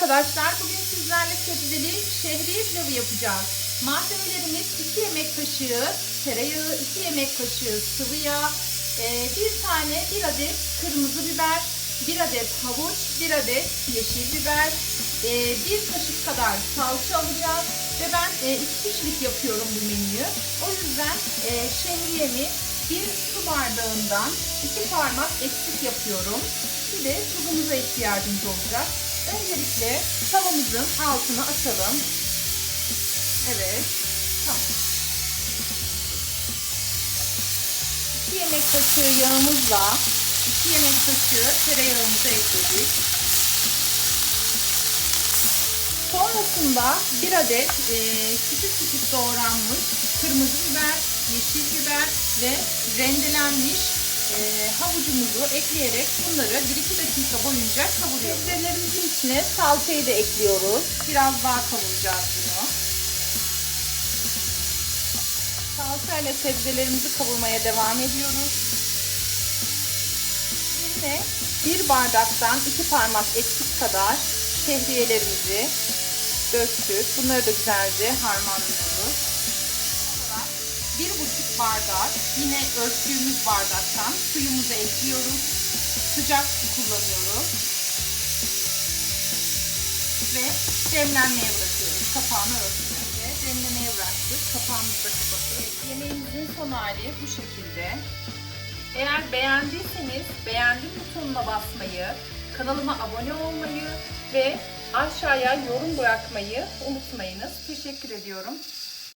arkadaşlar. Bugün sizlerle sebzeli şehriye pilavı yapacağız. Malzemelerimiz 2 yemek kaşığı tereyağı, 2 yemek kaşığı sıvı yağ, e, bir tane 1 adet kırmızı biber, 1 adet havuç, 1 adet yeşil biber, e, 1 kaşık kadar salça alacağız. Ve ben 2 kişilik yapıyorum bu menüyü. O yüzden e, şehriyemi bir su bardağından 2 parmak eksik yapıyorum. Bir de tuzumuza ihtiyacımız olacak. Öncelikle tavamızın altını açalım. Evet. Tamam. 2 yemek kaşığı yağımızla 2 yemek kaşığı tereyağımızı ekledik. Sonrasında bir adet e, küçük küçük doğranmış kırmızı biber, yeşil biber ve rendelenmiş havucumuzu ekleyerek bunları 1-2 dakika boyunca kavuruyoruz. Sebzelerimizin içine salçayı da ekliyoruz. Biraz daha kavuracağız bunu. Salçayla sebzelerimizi kavurmaya devam ediyoruz. Yine bir bardaktan iki parmak eksik kadar şehriyelerimizi döktük. Bunları da güzelce harmanlıyoruz. Bir buçuk bardak yine ölçtüğümüz bardaktan suyumuzu ekliyoruz. Sıcak su kullanıyoruz. Ve demlenmeye bırakıyoruz. Kapağını örtüyoruz. Demlemeye bıraktık. Kapağımızı da kapatıyoruz. Yemeğimizin son hali bu şekilde. Eğer beğendiyseniz beğendim butonuna basmayı, kanalıma abone olmayı ve aşağıya yorum bırakmayı unutmayınız. Teşekkür ediyorum.